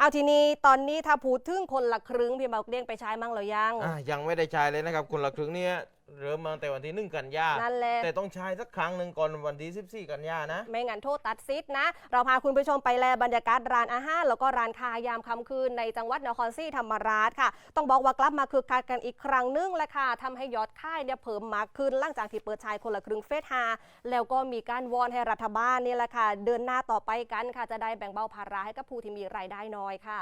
เอาทีนี้ตอนนี้ถ้าพูดถึงคนละครึ่งพี่เบาเด้งไปใช้มั่งหรือยัง อะยังไม่ได้ใช้เลยนะครับคนละครึ่งเนี่ย เริ่มมาตั้งแต่วันที่หนึ่งกันยานั่นแหละ แต่ต้องใช้สักครั้งหนึ่งก่อนวันที่ 14 กันยานะ ไม่งั้นโทษตัดซิดนะ เราพาคุณผู้ชมไปแลบรรยากาศร้านอาหาร แล้วก็ร้านค้ายามค่ำคืนในจังหวัดนครศรีธรรมราชค่ะ ต้องบอกว่ากลับมาคึกคักกันอีกครั้งหนึงแหละค่ะทำให้ยอดค่ายเนี่ยเพิ่มมากขึ้นหลังจากที่เปิดชายคนละครึ่งเฟสฮาแล้วก็มีการวอนให้รัฐบาลนี่แหละค่ะ เดินหน้าต่อไปกันค่ะจะได้แบ่งเบาภาระให้กับผู้ที่มีรายได้น้อยค่ะ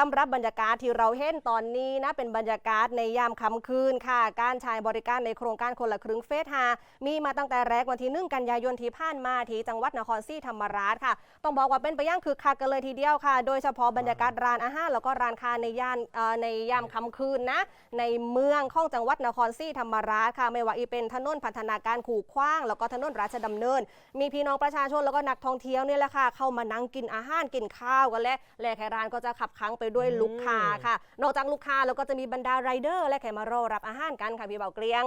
สำหรับบรรยากาศที่เราเห็นตอนนี้นะเป็นบรรยากาศในยามค่ำคืนค่ะ การใช้บริการในโครงการคนละครึ่งเฟสฮามีมาตั้งแต่แรกวันที่หนึ่งกันยายนที่ผ่านมาที่จังหวัดนครศรีธรรมราชค่ะ ต้องบอกว่าเป็นไปย่างคึกคักกันเลยทีเดียวค่ะ โดยเฉพาะบรรยากาศร้านอาหารแล้วก็ร้านค้าในย่านในยามค่ำคืนนะในเมืองของจังหวัดนครศรีธรรมราชค่ะ ไม่ว่าอีเป็นถนนพัฒนาการขู่ขว้าง แล้วก็ถนนราชดำเนิน มีพี่น้องประชาชนแล้วก็นักท่องเที่ยวเนี่ยแหละค่ะเข้ามานั่งกินอาหารกินข้าวกันและแหล่แขร้านก็จะขับคังไปด้วยลูกค้าค่ะ นอกจากลูกค้าแล้วก็จะมีบรรดาไรเดอร์และแขกมารอรับอาหารกันค่ะพี่เบาเกลียง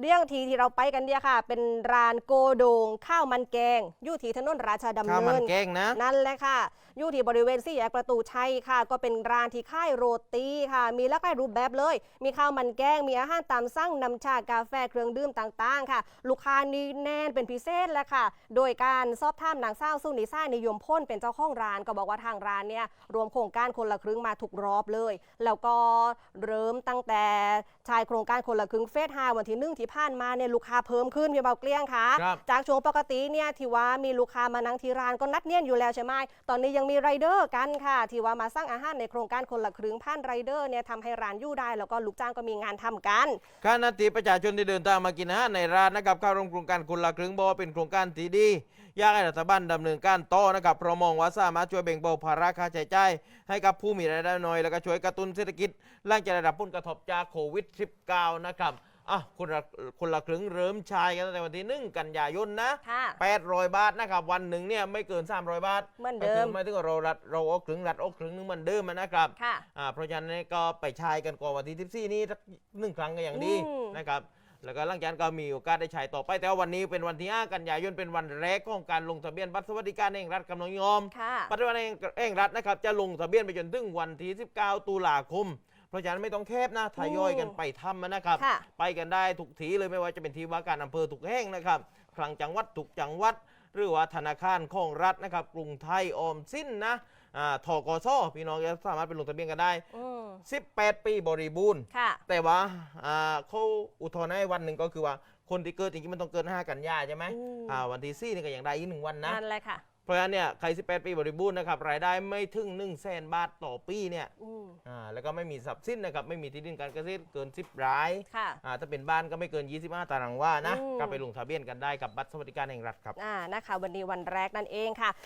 เรื่องทีที่เราไปกันเนี่ยค่ะ เป็นร้านโกโดงข้าวมันแกงอยู่ที่ถนนราชดำข้าวเนิมันนแกงนะ นั่นแหละค่ะอยู่ที่บริเวณสี่แยกประตูชัยค่ะ ก็เป็นร้านที่ค่ายโรตีค่ะ มีหลากหลายรูปแบบเลย มีข้าวมันแกงมีอาหารตามสั่งนำชากาแฟเครื่องดื่มต่างๆ ค่ะ ลูกค้านี่แน่นเป็นพิเศษแล้วค่ะ โดยการสอบถามนางสาวสุนิซ่านิยมพ้นเป็นเจ้าของร้านก็บอกว่าทางร้านเนี่ยรวมโครงการคนละครึ่งมาถูกรอบเลย แล้วก็เริ่มตั้งแต่ชายโครงการคนละครึ่งเฟสห้าวันที่หนึ่งที่ผ่านมาเนี่ยลูกค้าเพิ่มขึ้นพี่เบาเกลี้ยงค่ะครับจากช่วงปกติเนี่ยที่ว่ามีลูกค้ามานั่งที่ร้านก็นัดเนียนอยู่แล้วใช่ไหมตอนนี้ยังมีไรเดอร์กันค่ะ ที่ว่ามาสร้างอาหารในโครงการคนละครึ่งผ่านไรเดอร์เนี่ยทำให้ร้านอยู่ได้ แล้วก็ลูกจ้างก็มีงานทำกันขณะที่ประชาชนที่เดินทางมากินอาหารในร้านนะครับเข้าร่วมโครงการคนละครึ่งบอกว่าเป็นโครงการที่ดี อยากให้รัฐบาลดำเนินการต่อนะครับเพราะมองว่าสามารถช่วยแบ่งเบาภาระค่าใช้จ่ายให้กับผู้มีรายได้น้อย แล้วก็ช่วยกระตุ้นเศรษฐกิจหลังจากได้รับผลกระทบจากโควิด -19 นะครับ อะคนละคนละครึ่งเริ่มใช้กันตั้งแต่วันที่หนึ่งกันยายนนะค่ะ 800 บาทนะครับ วันหนึ่งเนี่ยไม่เกิน 300 บาทเหมือนเดิม ก็คือหมายถึงว่าเรารัดเราเอาครึ่งรัดเอาครึ่งนึงเหมือนเดิมอะนะครับ ค่ะ อ่าเพราะฉะนั้นเนี่ยก็ไปใช้กันก่อนวันที่14นี้สักหนึ่งครั้งก็อย่างดีอืม นะครับ แล้วก็หลังจากนั้นก็มีโอกาสได้ใช้ต่อไป แต่ว่าวันนี้เป็นวันที่ 5 กันยายนเป็นวันแรกของการลงทะเบียนบัตรสวัสดิการแห่งรัฐกำลังยอมค่ะบัตรสวัสดิการแห่งรัฐนะครับจะลงทะเบียนไปจนถึงวันที่ 19 ตุลาคมเพ ราะฉะนั้นไม่ต้องแคบนะทยอยกันไปทำนะครับ ค่ะ ไปกันได้ทุกทีเลยไม่ว่าจะเป็นที่ว่าการอำเภอทุกแห่งนะครับคลังจังหวัดทุกจังหวัด หรือว่าธนาคารของรัฐนะครับกรุงไทยออมสินนะอ่าทกสพี่น้องจะสามารถไปลงทะเบียนกันได้ อืม18 ปีบริบูรณ์ ค่ะ แต่ว่าอ่าเขาอุทธรณ์ให้วันหนึ่งก็คือว่าคนที่เกิดจริงๆมันต้องเกิน 5 กันยาใช่ไหมอืม อ่าวันที่4นี่ก็ยังได้อีกหนึ่งวันนะ นั่นแหละค่ะ เพราะฉะนั้นเนี่ยใคร 18 ปีบริบูรณ์นะครับรายได้ไม่ถึง1 0 0 0 0แสนบาทต่อปีเนี่ยอืม อ่าแล้วก็ไม่มีทรัพย์สินนะครับไม่มีที่ดินการเกษตรเกิน 10รายค่ะอ่าถ้าเป็นบ้านก็ไม่เกิน 25 ตารางวานะอืม ก็ไปลงทะเบียนกันได้กับบัตรสวัสดิการแห่งรัฐครับ อ่านะคะ วันนี้วันแรกนั่นเองค่ะ